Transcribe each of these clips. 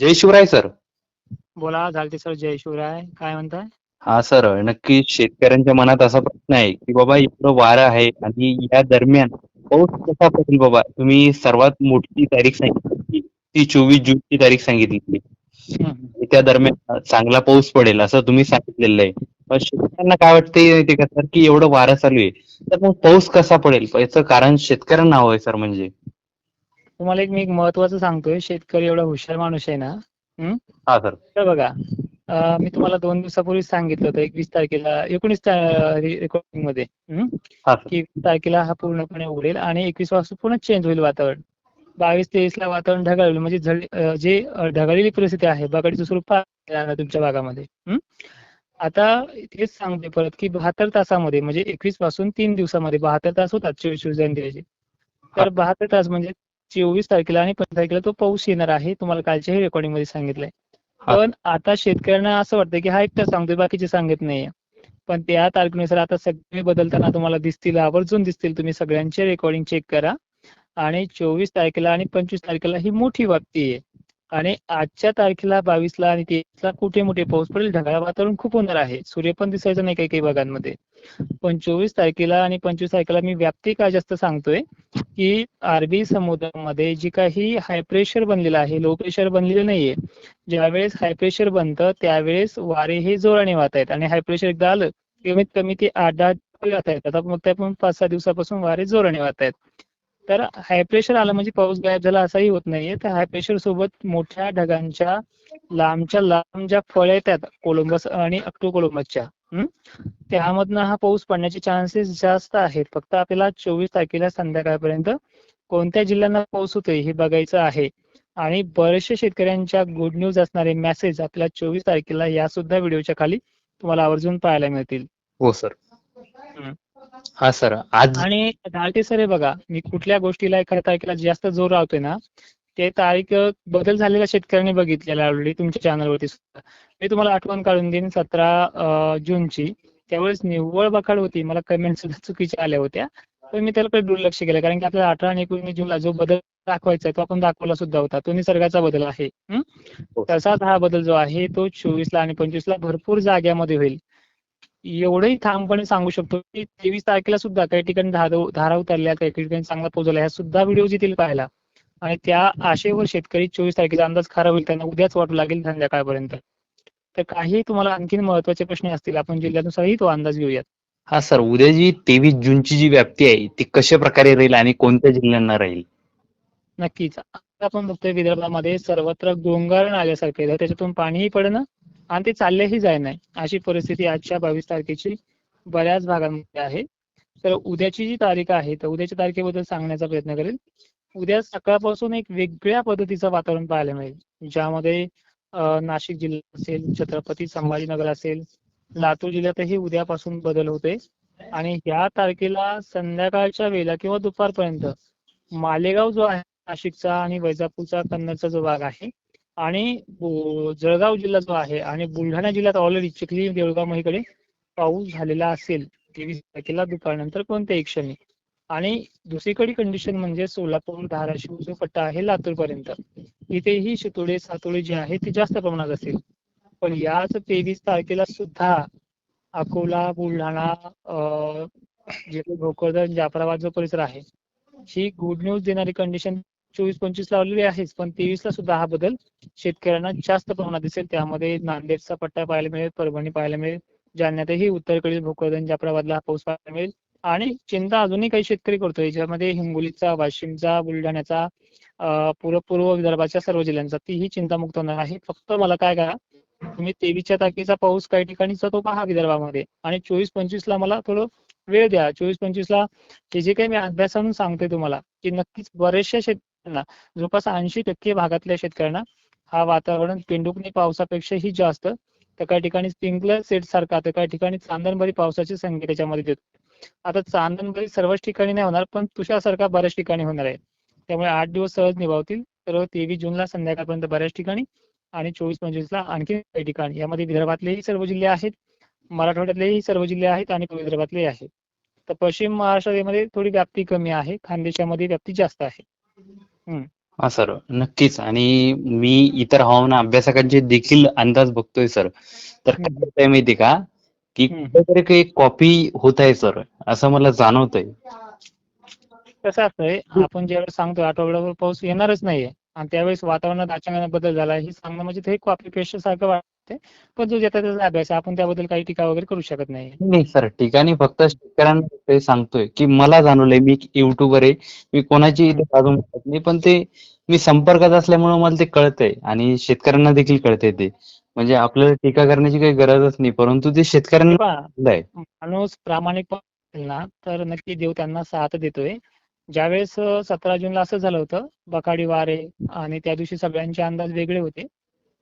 जय Shivray sir बोला झालते sir जय शिवराय. काय म्हणताय? हा सर नक्की शेतकऱ्यांच्या मनात असा प्रश्न आहे की बाबा इकडं वारं आहे आणि या दरम्यान पाऊस कसा पडेल बाबा? तुम्ही सर्वात मोठी तारीख सांगितली. ती चोवीस जून ची तारीख सांगितली. त्या दरम्यान चांगला पाऊस पडेल असं तुम्ही सांगितलेलं आहे. पण शेतकऱ्यांना काय वाटतंय माहिती का सर की एवढं वारं चालू आहे. तर मग पाऊस कसा पडेल? याचं कारण शेतकऱ्यांना हवंय सर म्हणजे. तुम्हाला एक मी एक महत्वाचं सांगतोय. शेतकरी एवढा हुशार माणूस आहे ना? हा सर. तर बघा अं, मी तुम्हाला दोन दिवसापूर्वी सांगितलं होतं. एकवीस तारखेला एकोणीस रेकॉर्डिंगमध्ये हं? हा सर. की तारखेला हा पूर्णपणे उघडेल आणि एकवीसपासून पुन्हा चेंज होईल वातावरण. बावीस तेवीस ला वातावरण ढगाळ होईल म्हणजे झड अं, जे अं, ढगाळलेली परिस्थिती आहे बगाडीचं स्वरूप तुमच्या भागामध्ये हं? आता तेच सांगते परत की बहात्तर तासामध्ये म्हणजे एकवीसपासून तीन दिवसामध्ये बहात्तर तास होतात चोवीस चोवीस जयंतीचे तर बहात्तर तास म्हणजे चोवीस तारखेला आणि पंधरा तारखेला तो पाऊस येणार आहे तुम्हाला कालच्याही रेकॉर्डिंगमध्ये सांगितलंय. पण आता शेतकऱ्यांना असं वाटतं की हा एकटा सांगतोय बाकीचे सांगत नाहीये. पण त्या तारखेनुसार आता सगळे बदलताना तुम्हाला दिसतील आवर्जून दिसतील तुम्ही सगळ्यांचे रेकॉर्डिंग चेक करा. आणि चोवीस तारखेला आणि पंचवीस तारखेला ही मोठी बाबती आहे. आणि आजच्या तारखेला बावीसला आणि तेवीसला कुठे मोठे पाऊस पडेल ढगाळ वातावरण खूप होणार आहे. सूर्य पण दिसायचं नाही काही काही भागांमध्ये. पण चोवीस तारखेला आणि पंचवीस तारखेला मी व्याप्ती का जास्त सांगतोय की अरबी समुद्रामध्ये जी काही हाय प्रेशर बनलेलं आहे लो प्रेशर बनलेलं नाहीये. ज्यावेळेस हाय प्रेशर बनतं त्यावेळेस वारे हे जोराने वाहत आहेत. आणि हाय प्रेशर एकदा आलं कमीत कमी ते आठ दहा वाहत आहेत. आता मग त्या पण पाच सहा दिवसापासून वारे जोराने वाहत आहेत. तर हाय प्रेशर आलं म्हणजे पाऊस गायब झाला असाही होत नाहीये. तर हाय प्रेशर सोबत मोठ्या ढगांच्या लांबच्या लांब ज्या फळ येतात कोलंबस आणि अक्टो कोलंबसच्या त्यामधनं हा पाऊस पडण्याचे चान्सेस जास्त आहेत. फक्त आपल्याला चोवीस तारखेला संध्याकाळपर्यंत कोणत्या जिल्ह्यांना पाऊस होतोय हे बघायचं आहे. आणि बरेचशे शेतकऱ्यांच्या गुड न्यूज असणारे मेसेज आपल्याला चोवीस तारखेला या सुद्धा व्हिडिओच्या खाली तुम्हाला आवर्जून पाहायला मिळतील. हो सर हं. हा सर आज आणि सर हे बघा. मी कुठल्या गोष्टीला एखाद्या तारखेला जास्त जोर लावतोय ना ते तारीख बदल झालेला शेतकऱ्यांनी बघितलेला ऑलरेडी तुमच्या चॅनलवरती सुद्धा. मी तुम्हाला आठवण काढून देईन सतरा जूनची. त्यावेळेस निव्वळ बखाड होती. मला कमेंट सुद्धा चुकीच्या आल्या होत्या. पण मी त्याला दुर्लक्ष केलं. कारण की आपल्याला अठरा आणि एकोणीस जूनला जो बदल दाखवायचा तो आपण दाखवला सुद्धा होता. तो निसर्गाचा बदल आहे. हं? तसाच हा बदल जो आहे तो चोवीसला आणि पंचवीसला भरपूर जाग्यामध्ये होईल. एवढंही ठामपणे सांगू शकतो की तेवीस तारखेला सुद्धा काही ठिकाणी धारा धारा उतरल्या काही ठिकाणी चांगला पोहोचला ह्या सुद्धा व्हिडिओ येतील पाहायला. आणि त्या आशेवर शेतकरी चोवीस तारखेचा अंदाज खरा होईल. त्यांना उद्याच वाटू लागेल संध्याकाळपर्यंत. तर काही तुम्हाला आणखीन महत्त्वाचे प्रश्न असतील आपण जिल्ह्यानुसारही तो अंदाज घेऊयात. हा सर उद्या जी तेवीस जूनची जी व्याप्ती आहे ती कशा प्रकारे राहील आणि कोणत्या जिल्ह्यांना राहील? नक्कीच. आता आपण बघतोय विदर्भामध्ये सर्वत्र गोंगारण आल्यासारखं. त्याच्यातून पाणीही पडणं आणि ते चाललेही जाय नाही अशी परिस्थिती आजच्या बावीस तारखेची बऱ्याच भागांमध्ये आहे. तर उद्याची जी तारीख आहे तर उद्याच्या तारखेबद्दल सांगण्याचा प्रयत्न करेल. उद्या सकाळपासून एक वेगळ्या पद्धतीचं वातावरण पाहायला मिळेल. ज्यामध्ये नाशिक जिल्हा असेल छत्रपती संभाजीनगर असेल लातूर जिल्ह्यातही उद्यापासून बदल होते आणि ह्या तारखेला संध्याकाळच्या वेळेला किंवा दुपारपर्यंत मालेगाव जो आहे नाशिकचा आणि वैजापूरचा कन्नडचा जो भाग आहे आणि जळगाव जिल्हा जो आहे आणि बुलढाणा जिल्ह्यात ऑलरेडी चिखली देऊळगाव महीकडे पाऊस झालेला असेल तेवीस तारखेला दुपारनंतर कोणत्याही क्षणी. आणि दुसरीकडे कंडिशन म्हणजे सोलापूर धाराशिव जो पट्टा आहे लातूर पर्यंत इथेही शितोडे सातोडे जे आहे ते जास्त प्रमाणात असेल. पण याच तेवीस तारखेला सुद्धा अकोला बुलढाणा जे काही भोकरदन जाफराबाद जो परिसर आहे ही गुड न्यूज देणारी कंडिशन चोवीस पंचवीस लावलेली आहेच. पण तेवीस ला सुद्धा हा बदल शेतकऱ्यांना जास्त प्रमाणात दिसेल. त्यामध्ये नांदेडचा पट्टा पाहायला मिळेल परभणी पाहायला मिळेल जालन्यातही उत्तरेकडील भोकरदन जाफराबादला हा पाऊस पाहायला मिळेल. आणि चिंता अजूनही काही शेतकरी करतोय. याच्यामध्ये हिंगोलीचा वाशिमचा बुलढाण्याचा पूर्व पूर्व विदर्भाच्या सर्व जिल्ह्यांचा तीही चिंतामुक्त होणार आहे. फक्त मला काय करा तुम्ही तेवीसच्या तारखेचा पाऊस काही ठिकाणीचा तो पहा विदर्भामध्ये. आणि चोवीस पंचवीस ला मला थोडं वेळ द्या. चोवीस पंचवीस ला हे जे काही मी अभ्यासानं सांगते तुम्हाला की नक्कीच बऱ्याचशा शेतकऱ्यांना जवळपास ऐंशी टक्के भागातल्या शेतकऱ्यांना हा वातावरण पेंडुकणी पावसापेक्षाही जास्त तर काही ठिकाणी स्प्रिंकलर सेट सारखा तर काही ठिकाणी चांदणभरी पावसाची संख्या त्याच्यामध्ये देतो. आता चांदणभरी सर्वच ठिकाणी नाही होणार पण तुषारसारखा बऱ्याच ठिकाणी होणार आहे. त्यामुळे आठ दिवस सहज निभावतील. तर तेवीस जूनला संध्याकाळपर्यंत बऱ्याच ठिकाणी आणि चोवीस पंचवीसला आणखी काही ठिकाणी. यामध्ये विदर्भातलेही सर्व जिल्हे आहेत मराठवाड्यातलेही सर्व जिल्हे आहेत आणि विदर्भातलेही आहेत. तर पश्चिम महाराष्ट्रामध्ये थोडी व्याप्ती कमी आहे खानदेशामध्ये व्याप्ती जास्त आहे. हा सर. नक्कीच. आणि मी इतर हवामान अभ्यासकांचे देखील अंदाज बघतोय सर. तर काय माहिती का? की. कुठेतरी काही कॉपी होत आहे सर असं मला जाणवतंय. कसं असतंय आपण ज्यावेळेस सांगतो आठवड्याभर पाऊस येणारच नाहीये. आणि त्यावेळेस वातावरणात अचानक बदल झाला हे सांगणं म्हणजे ते कॉपी पेस्ट सारखं वाटतंय. पण जो ज्याचा त्याचा अभ्यास आहे आपण त्याबद्दल काही टीका वगैरे करू शकत नाही. नाही सर ठिकाणी फक्त शेतकऱ्यांना ते सांगतोय की मला जाणवलंय मी युट्यूबर आहे. मी कोणाची इथे बाजू नाही पण ते मी संपर्कात असल्यामुळे मला ते कळतंय. आणि शेतकऱ्यांना देखील कळतंय ते. म्हणजे आपल्याला टीका करण्याची काही गरजच नाही परंतु ते शेतकऱ्यांना पहा. माणूस प्रामाणिक असेल ना तर नक्की देव त्यांना साथ देतोय. ज्यावेळेस सतरा जूनला असं झालं होतं बकाडी वारे आणि त्या दिवशी सगळ्यांचे अंदाज वेगळे होते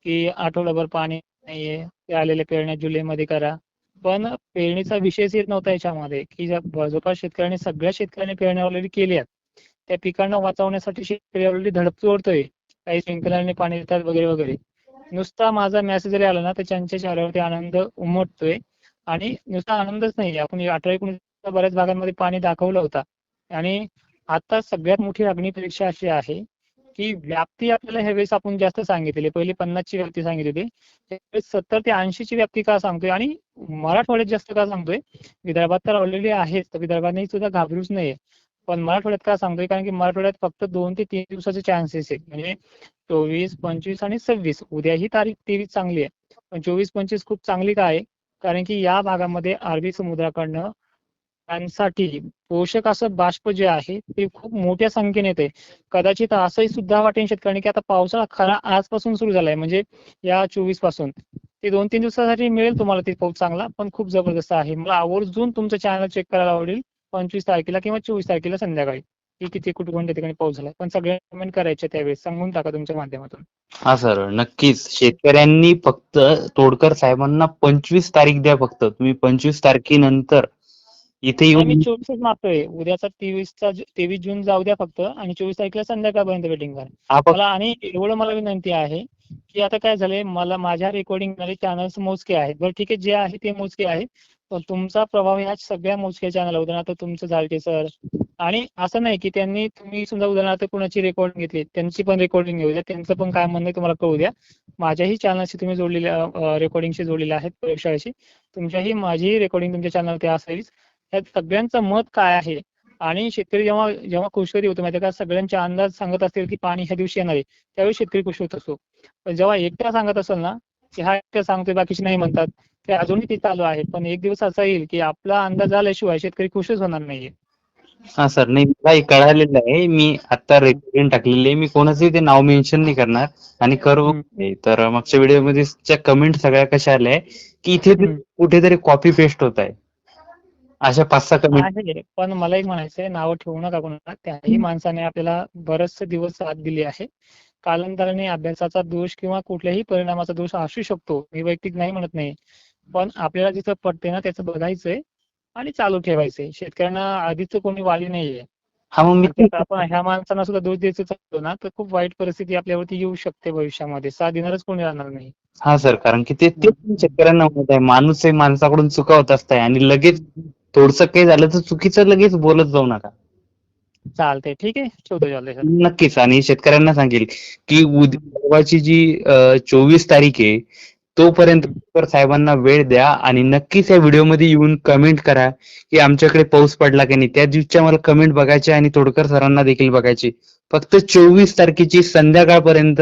की आठवडाभर पाणी नाहीये ते आलेल्या पेरण्या जुलैमध्ये करा. पण पेरणीचा विषयच येत नव्हता याच्यामध्ये की ज्या जवळपास शेतकऱ्यांनी सगळ्या शेतकऱ्यांनी पेरण्या ऑलरेडी केल्यात. त्या पिकांना वाचवण्यासाठी शेतकरी ऑलरेडी धडक तोडतोय काही स्प्रिंकलरने पाणी देतात वगैरे वगैरे. नुसता माझा मेसेज जरी आला ना तर त्यांच्या चेहऱ्यावरती आनंद उमटतोय. आणि नुसता आनंदच नाही आपण अठरा एकोणीस बऱ्याच भागांमध्ये पाणी दाखवलं होता. आणि आता सगळ्यात मोठी अग्निपरीक्षा अशी आहे की व्याप्ती आपल्याला ह्यावेळेस आपण जास्त सांगितलेली. पहिली पन्नासची व्याप्ती सांगितली होती. सत्तर ते ऐंशीची व्याप्ती का सांगतोय? आणि मराठवाड्यात जास्त का सांगतोय? विदर्भात तर ऑलरेडी आहेच. तर विदर्भाने सुद्धा घाबरूच नाहीये. पण मराठवाड्यात का सांगतोय? कारण की मराठवाड्यात फक्त दोन ते तीन दिवसाचे चान्सेस आहेत. म्हणजे चोवीस पंचवीस आणि सव्वीस. उद्या ही तारीख तेवीस चांगली आहे. पण चोवीस पंचवीस खूप चांगली का आहे? कारण की या भागामध्ये अरबी समुद्राकडनं त्यांसाठी पोषक असं बाष्प जे आहे ते खूप मोठ्या संख्येने येते कदाचित असंही सुद्धा वाटेल शेतकऱ्यांनी की आता पावसाळा खरा आजपासून सुरू झालाय. म्हणजे या चोवीसपासून. ते दोन तीन दिवसासाठी मिळेल तुम्हाला ते पाऊस चांगला पण खूप जबरदस्त आहे. मला आवर्जून तुमचं चॅनल चेक करायला आवडेल. पंचवीस तारखेला किंवा चोवीस तारखेला संध्याकाळी. की किती कुठे कोणत्या ठिकाणी पाऊस झाला. पण सगळ्या कमेंट करायचे त्यावेळेस. सांगून टाका तुमच्या माध्यमातून. हा सर. नक्कीच. शेतकऱ्यांनी फक्त तोडकर साहेबांना पंचवीस तारीख द्या फक्त. तुम्ही पंचवीस तारखेनंतर इथे येऊन चोवीसच मागतोय. उद्याचा तेवीसचा तेवीस जून जाऊ द्या फक्त. आणि चोवीस तारखेला संध्याकाळपर्यंत वेटिंग करा. हा फक्त मला आणि एवढं मला विनंती आहे की आता काय झालंय? मला माझ्या रेकॉर्डिंगमध्ये चॅनल्स मोजके आहेत. बरं ठीक आहे. जे आहे ते मोजके आहेत. पण तुमचा प्रभाव ह्या सगळ्या मोजक्या चॅनल उदाहरणार्थ तुमचं झालटे सर आणि असं नाही की त्यांनी तुम्ही समजा उदाहरणार्थ कुणाची रेकॉर्डिंग घेतली त्यांची पण रेकॉर्डिंग घेऊ द्या. त्यांचं पण काय म्हणणं आहे तुम्हाला कळू द्या. माझ्याही चॅनलशी तुम्ही जोडलेल्या रेकॉर्डिंगशी जोडलेल्या आहेत प्रयोगशाळेशी. तुमच्याही माझीही रेकॉर्डिंग तुमच्या चॅनलवरती असेल या सगळ्यांचं मत काय आहे? आणि शेतकरी जेव्हा जेव्हा खुशखबरी होतो माहिती का? सगळ्यांचे अंदाज सांगत असतील की पाणी ह्या दिवशी येणार आहे. त्यावेळी शेतकरी खुश होत असतो. पण जेव्हा एकट्या सांगत असेल ना की हा एकट्या सांगतोय बाकीचे नाही म्हणतात. ते अजूनही ते चालू आहे. पण एक दिवस असा येईल की आपला अंदाज आल्याशिवाय शेतकरी खुशच होणार नाहीये. हा सर. नाही मला हे कळालेलं आहे. मी आता रेकॉर्डिंग टाकलेली आहे. मी कोणाचंही ते नाव मेन्शन नाही करणार. आणि करू. तर मागच्या व्हिडिओ कमेंट सगळ्या कशा आल्या की इथे. कुठेतरी कॉपी पेस्ट होत आहे. अशा पाच सहा कमेंट पण मला एक म्हणायचंय नावं ठेवू नका कोणाला. त्याही माणसाने आपल्याला बरेचसे दिवस साथ दिली आहे. कालांतराने अभ्यासाचा दोष किंवा कुठल्याही परिणामाचा दोष असू शकतो. मी वैयक्तिक नाही म्हणत नाही. पण आपल्याला जिथं पडते ना त्याचं बघायचंय आणि चालू ठेवायचंय. शेतकऱ्यांना आधीच कोणी वाली नाहीये. हा आपण ह्या माणसांना सुद्धा दोष द्यायचं चालतो ना तर खूप वाईट परिस्थिती आपल्यावरती येऊ शकते भविष्यामध्ये. साथ देणारच कोणी राहणार नाही. हा सर कारण की ते शेतकऱ्यांना म्हणत आहे. माणूस आहे माणसाकडून चुका होत असताय आणि लगेच थोडस काही झालं तर चुकीचं लगेच बोलत जाऊ नका. चालतंय. ठीक आहे. नक्कीच. आणि शेतकऱ्यांना सांगेल की उद्या परवाची जी चोवीस तारीख आहे तोपर्यंत साहेबांना वेळ द्या आणि नक्कीच या व्हिडिओमध्ये येऊन कमेंट करा की आमच्याकडे पाऊस पडला की नाही. त्या दिवशीच्या मला कमेंट बघायचे आणि तोडकर सरांना देखील बघायची. फक्त चोवीस तारखेची संध्याकाळपर्यंत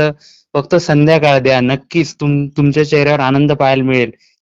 फक्त संध्याकाळ द्या. नक्कीच तुम तुमच्या चेहऱ्यावर आनंद पाहायला मिळेल.